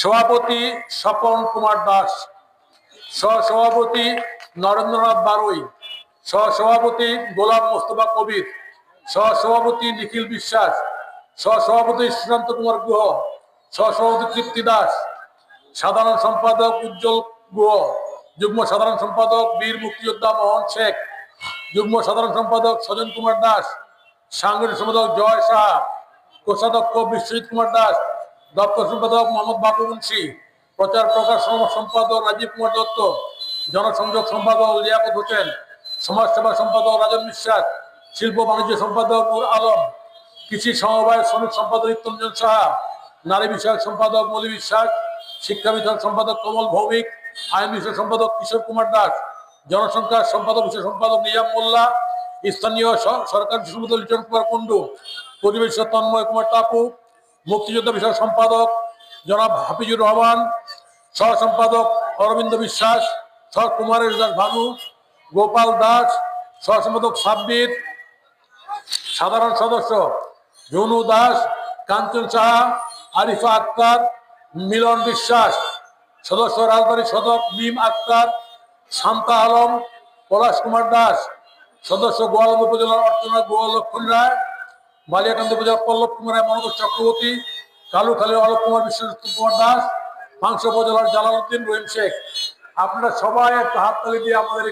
সভাপতি স্বপন কুমার দাস, সহসভাপতি নরেন্দ্রনাথ বারুই, সহসভাপতি গোলাম মোস্তফা কবির, সহসভাপতি নিখিল বিশ্বাস, সহসভাপতি সুশান্ত কুমার গুহ, সহসভাপতি তৃপ্তি দাস, সাধারণ সম্পাদক উজ্জ্বল গুহ, যুগ্ম সাধারণ সম্পাদক বীর মুক্তিযোদ্ধা মোহন শেখ, যুগ্ম সাধারণ সম্পাদক সজন কুমার দাস, সাংগঠনিক সম্পাদক জয় শাহ কোষাধ্যক্ষ বিশ্বজিৎ কুমার দাস দপ্তর সম্পাদক মোহাম্মদ বাবু মুন্সি, প্রচার প্রকাশ সম্পাদক রাজীব কুমার দত্ত, জনসংযোগ সম্পাদক লিয়াকত হোসেন সমাজসেবা সম্পাদক রাজন বিশ্বাস, শিল্প বাণিজ্য সম্পাদক নূর আলম, কৃষি সমবায় শ্রমিক সম্পাদক নিত্যঞ্জন সাহা, নারী বিষয়ক সম্পাদক মলি বিশ্বাস, শিক্ষা বিষয়ক সম্পাদক কমল ভৌমিক, আইন বিষয়ক সম্পাদক কিশোর কুমার দাস, জনসংখ্যা সম্পাদক বিষয় সম্পাদক নিজাম মোল্লা, স্থানীয় সরকারি সম্পাদক লিটন কুমার কুন্ডু পরিবেশ তন্ময় কুমার টাপু মুক্তিযোদ্ধা বিষয়ক সম্পাদক জনাব হাফিজুর রহমান, সহ সম্পাদক অরবিন্দ বিশ্বাস, সহ কুমারেশ দাস ভানু, গোপাল দাস, সহ সম্পাদক সাব্বির, সাধারণ সদস্য জুনু দাস, কাঞ্চন সাহা, আরিফা আক্তার, মিলন বিশ্বাস, সদস্য রাজধানী সদর মিম আক্তার, শান্তা আলম, পলাশ কুমার দাস, সদস্য গোয়ালন্দ উপজেলার অর্চনা গোয়াল লক্ষণ রায় বালিয়াকান্দ বাজার পল্লব কুমার রায় মনোজ চক্রবর্তী কালুখালী অলোক কুমার বিশ্বজিৎ কুমার দাস, মাংস উপজেলার জালালউদ্দিন রহিম শেখ। আপনারা সবাই একটা হাততালি দিয়ে আমাদের